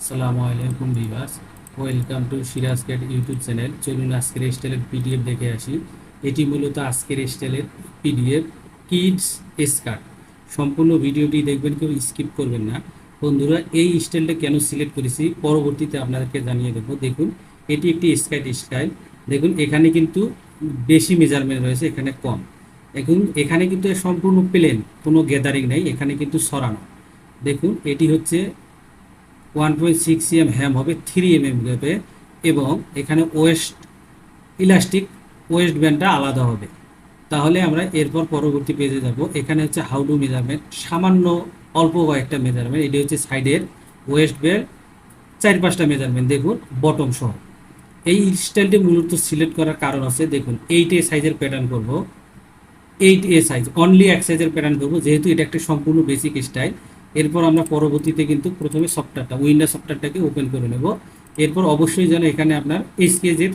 আসসালামু আলাইকুম viewers welcome to Siraj cat YouTube channel চলুন আজকের স্টাইলের পিডিএফ দেখে আসি। এটি মূলত আজকের স্টাইলের পিডিএফ কিডস স্কার্ট সম্পূর্ণ ভিডিওটি দেখবেন, কেউ স্কিপ করবেন না। বন্ধুরা, এই স্টাইলটা কেন সিলেক্ট করেছি, পরবর্তীতে আপনাদেরকে জানিয়ে দেবো। দেখুন, এটি একটি স্কার্ট স্টাইল দেখুন, এখানে কিন্তু বেশি মেজারমেন্ট রয়েছে, এখানে কম। এখন এখানে কিন্তু সম্পূর্ণ প্লেন কোনো গ্যাদারিং নেই, এখানে কিন্তু সরানো। দেখুন, এটি হচ্ছে one point six M hem হবে থ্রি এম এম গ্যাপে এবং এখানে ওয়েস্ট ইলাস্টিক ওয়েস্ট ব্যান্ডটা আলাদা হবে। তাহলে আমরা এরপর পরবর্তী পেজে যাব। এখানে হচ্ছে হাউডু মেজারমেন্ট সামান্য অল্প কয়েকটা মেজারমেন্ট এটি হচ্ছে সাইডের ওয়েস্ট বেল্ট, চার পাঁচটা মেজারমেন্ট দেখুন বটম সহ। এই স্টাইলটি মূলত সিলেক্ট করার কারণ আছে। দেখুন এইট এ সাইজের প্যাটার্ন করব। এইট এ সাইজ অনলি এক সাইজের প্যাটার্ন করব। যেহেতু এটা একটা সম্পূর্ণ বেসিক স্টাইল এরপর আমরা পরবর্তীতে কিন্তু প্রথমে সফটওয়্যারটা উইন্ডোজ সফটওয়্যারটাকে ওপেন করে নেব। এরপর অবশ্যই যেন এখানে আপনার এইচকেজের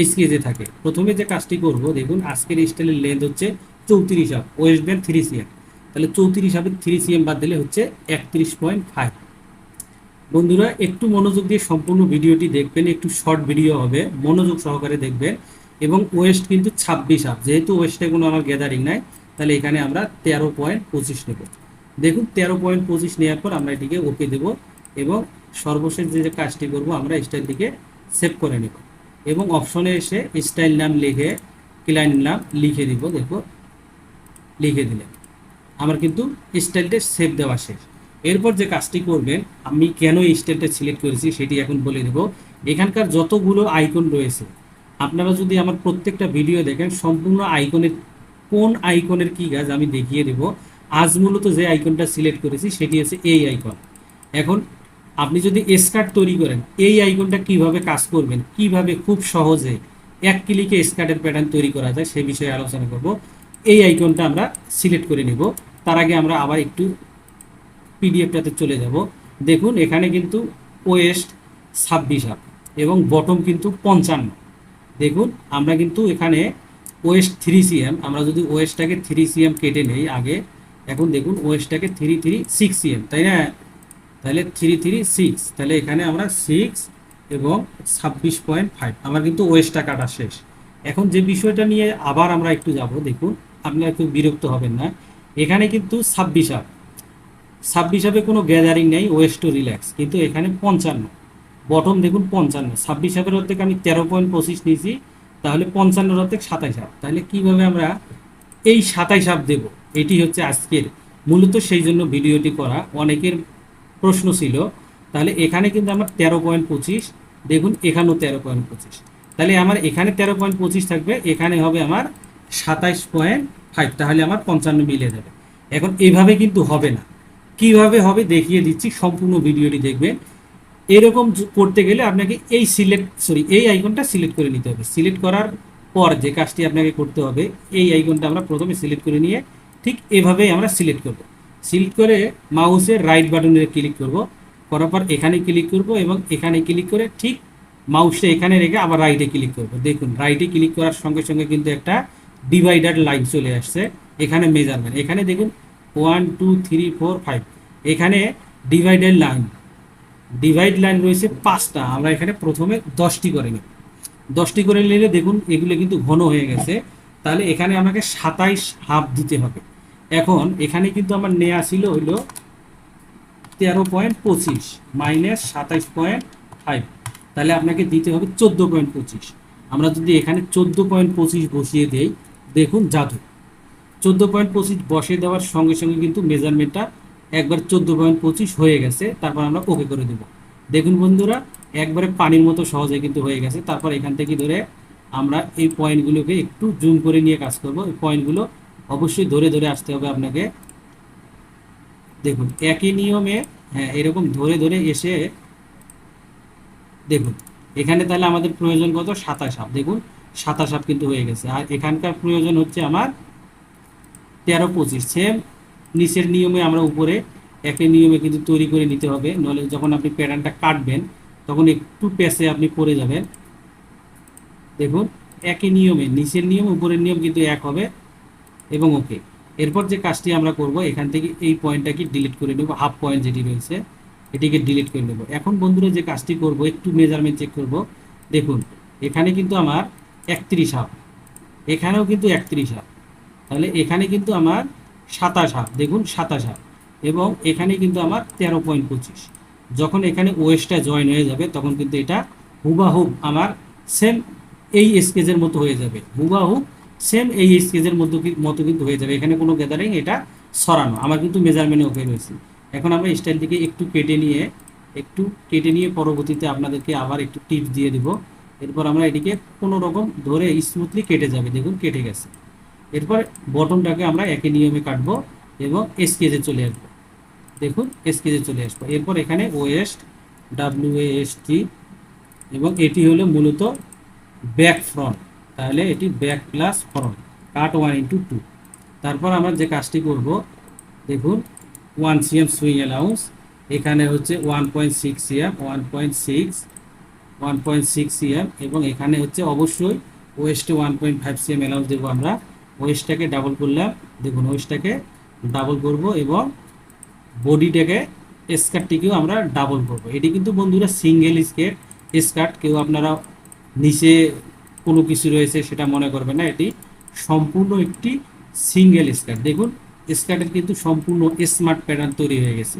এইচকেজে থাকে। প্রথমে যে কাজটি করব, দেখুন, আজকের স্টাইলের লেন্থ হচ্ছে চৌত্রিশ half waist band three CM তাহলে চৌত্রিশ হাফের থ্রি সিএম বাদ দিলে হচ্ছে একত্রিশ পয়েন্ট ফাইভ বন্ধুরা, একটু মনোযোগ দিয়ে সম্পূর্ণ ভিডিওটি দেখবেন, একটু শর্ট ভিডিও হবে, মনোযোগ সহকারে দেখবেন। এবং ওয়েস্ট কিন্তু ছাব্বিশ হাফ যেহেতু ওয়েস্টে কোনো আমার গ্যাদারিং নাই, তাহলে এখানে আমরা তেরো পয়েন্ট পঁচিশ নেব। দেখুন, তেরো পয়েন্ট পঁচিশ নেওয়ার পর আমরা এটিকে ওকে দেব এবং সর্বশেষ যে কাজটি করব, আমরা স্টাইলটিকে সেভ করে নেব এবং অপশনে এসে স্টাইল নাম লিখে ক্লায়েন্ট নাম লিখে দিব দেখো লিখে দিলেন। আমার কিন্তু স্টাইলটা সেভ দেওয়া শেষ। এরপর যে কাজটি করবেন, আমি কেন এই স্টাইলটা সিলেক্ট করেছি সেটি এখন বলে দেব। এখানকার যতগুলো আইকন রয়েছে, আপনারা যদি আমার প্রত্যেকটা ভিডিও দেখেন, সম্পূর্ণ আইকনের কোন আইকনের কি কাজ আমি দেখিয়ে দেব আজ মূলত যে আইকনটা সিলেক্ট করেছি, সেটি হচ্ছে এই আইকন এখন আপনি যদি স্কার্ট তৈরি করেন, এই আইকনটা কীভাবে কাজ করবেন, কীভাবে খুব সহজে এক ক্লিকে স্কার্টের প্যাটার্ন তৈরি করা যায়, সে বিষয়ে আলোচনা করব। এই আইকনটা আমরা সিলেক্ট করে নেব। তার আগে আমরা আবার একটু পিডিএফটাতে চলে যাব। দেখুন, এখানে কিন্তু ওয়েস্ট ছাব্বিশ হাফ এবং বটম কিন্তু পঞ্চান্ন। দেখুন, আমরা কিন্তু এখানে ওয়েস্ট থ্রি সিএম আমরা যদি ওয়েস্টটাকে থ্রি সিএম কেটে নেই আগে এখন দেখুন ওয়েস্টটাকে থ্রি থ্রি সিক্স সিএম তাই না? তাহলে থ্রি থ্রি সিক্স তাহলে এখানে আমরা সিক্স এবং ছাব্বিশ পয়েন্ট ফাইভ আমার কিন্তু ওয়েস্টটা কাটা শেষ। এখন যে বিষয়টা নিয়ে আবার আমরা একটু যাব, দেখুন, আপনারা একটু বিরক্ত হবেন না। এখানে কিন্তু ছাব্বিশ আপ ছাব্বিশ আপে কোনো গ্যাদারিং নেই ওয়েস্ট টু রিল্যাক্স কিন্তু এখানে পঞ্চান্ন। বটম দেখুন পঞ্চান্ন, ছাব্বিশ হাফের অর্ধেক আমি তেরো পয়েন্ট পঁচিশ নিয়েছি, তাহলে পঞ্চান্নর অর্ধেক সাতাইশ হাফ তাহলে কীভাবে আমরা এই সাতাইশ হাফ দেব? এটি হচ্ছে আজকের, মূলত সেই জন্য ভিডিওটি করা। অনেকের প্রশ্ন ছিল, তাহলে এখানে কিন্তু আমার তেরো পয়েন্ট পঁচিশ, দেখুন এখানেও তেরো পয়েন্ট পঁচিশ। তাহলে আমার এখানে তেরো পয়েন্ট পঁচিশ থাকবে, এখানে হবে আমার সাতাইশ পয়েন্ট ফাইভ, তাহলে আমার পঞ্চান্ন মিলে যাবে। এখন এভাবে কিন্তু হবে না। কীভাবে হবে দেখিয়ে দিচ্ছি, সম্পূর্ণ ভিডিওটি দেখবেন। এরকম করতে গেলে আপনাকে এই সিলেক্ট সরি এই আইকনটা সিলেক্ট করে নিতে হবে। সিলেক্ট করার পর যে কাজটি আপনাকে করতে হবে, এই আইকনটা আমরা প্রথমে সিলেক্ট করে নিয়ে ঠিক এভাবেই আমরা সিলেক্ট করব। সিলেক্ট করে মাউসের রাইট বাটনে ক্লিক করব। করার পর এখানে ক্লিক করব এবং এখানে ক্লিক করে ঠিক মাউসটা এখানে রেখে আবার রাইটে ক্লিক করব। দেখুন রাইটে ক্লিক করার সঙ্গে সঙ্গে কিন্তু একটা ডিভাইডার লাইন চলে আসছে। এখানে মেজারমেন্ট এখানে দেখুন one two three four five এখানে ডিভাইডার লাইন ডিভাইড লাইন রয়েছে পাঁচটা। আমরা এখানে প্রথমে দশটি করে নিই দশটি করে নিলে দেখুন, এগুলো কিন্তু ঘন হয়ে গেছে। তাহলে এখানে আমাকে সাতাইশ হাফ দিতে হবে। এখন এখানে কিন্তু আমার নেওয়া ছিল হইল তেরো পয়েন্ট পঁচিশ মাইনাস সাতাইশ পয়েন্ট ফাইভ। তাহলে আপনাকে দিতে হবে চোদ্দ পয়েন্ট পঁচিশ। আমরা যদি এখানে চোদ্দ পয়েন্ট পঁচিশ বসিয়ে দেই, দেখুন জাদু। চোদ্দ পয়েন্ট পঁচিশ বসিয়ে দেওয়ার সঙ্গে সঙ্গে কিন্তু মেজারমেন্টটা একবার চোদ্দ পয়েন্ট পঁচিশ হয়ে গেছে, তারপর আমরা ওকে করে দেব। দেখুন বন্ধুরা, একবারে পানির মতো সহজে কিন্তু হয়ে গেছে। তারপর এখান থেকে ধরে আমরা এই পয়েন্টগুলোকে একটু জুম করে নিয়ে কাজ করব। এই পয়েন্টগুলো অবশ্যই ধরে ধরে আসতে হবে আপনাকে। দেখুন, একই নিয়মে হ্যাঁ এরকম ধরে ধরে এসে, দেখুন, এখানে তাহলে আমাদের প্রয়োজন কত? সাতাশ হাফ দেখুন, সাতাশ হাফ কিন্তু হয়ে গেছে। আর এখানকার প্রয়োজন হচ্ছে আমার তেরো পঁচিশ। সেম নিচের নিয়মে আমরা উপরে, একই নিয়মে কিন্তু তৈরি করে নিতে হবে। নলে যখন আপনি প্যাটার্নটা কাটবেন, তখন একটু পেসে আপনি পড়ে যাবেন। দেখুন, একই নিয়মে, নিচের নিয়ম, উপরের নিয়ম কিন্তু এক হবে। এবং ওকে এরপর যে কাজটি আমরা করব, এখান থেকে এই পয়েন্টটাকে ডিলিট করে নেব হাফ পয়েন্ট যেটি রয়েছে, এটিকে ডিলিট করে নেব। এখন বন্ধুরা যে কাজটি করব, একটু মেজারমেন্ট চেক করব। দেখুন, এখানে কিন্তু আমার একত্রিশ হাফ এখানেও কিন্তু একত্রিশ হাফ তাহলে এখানে কিন্তু আমার সাতাশ হাফ দেখুন সাতাশ হাফ এবং এখানে কিন্তু আমার তেরো পয়েন্ট পঁচিশ। যখন এখানে ওয়েস্টটা জয়েন হয়ে যাবে, তখন কিন্তু এটা হুবাহুব আমার সেম এই স্কেজের মতো হয়ে যাবে। হুবাহুব সেম এই স্কেজের কি- মতো কিন্তু হয়ে যাবে। এখানে কোনো গ্যাদারিং এটা সরানো। আমার কিন্তু মেজারমেন্টে ওকে রয়েছে। এখন আমরা স্টাইলটিকে একটু কেটে নিয়ে, একটু কেটে নিয়ে পরবর্তীতে আপনাদেরকে আবার একটু টিপস দিয়ে দিব। এরপর আমরা এটিকে কোনো রকম ধরে স্মুথলি কেটে যাবে। দেখুন, কেটে গেছে। এরপর বটনটাকে আমরা একই নিয়মে কাটবো এবং স্কেজে চলে আসব। দেখুন স্কেজে চলে আসব। এরপর এখানে ওয়েস্ট ডাব্লিউ এস টি এবং এটি হলো মূলত ব্যাক ফ্রন্ট তাহলে এটি back plus front cut one into two তারপর আমরা যে কাজটি করব, দেখুন ওয়ান সিএম সুইং অ্যালাউন্স এখানে হচ্ছে one point six CM one point six one point six CM এবং এখানে হচ্ছে অবশ্যই ওয়েস্টে one point five CM allowance দেবো আমরা। ওয়েস্টটাকে ডাবল করলাম, দেখুন ওয়েস্টটাকে ডাবল করব এবং বডিটাকে স্কার্টটিকেও আমরা ডাবল করব। এটি কিন্তু বন্ধুরা সিঙ্গেল স্কেট স্কার্ট কেউ আপনারা নিচে কোনো কিছু রয়েছে সেটা মনে করবে না, এটি সম্পূর্ণ একটি সিঙ্গেল স্কার্ট দেখুন স্কার্টের কিন্তু সম্পূর্ণ স্মার্ট প্যাটার্ন তৈরি হয়ে গেছে।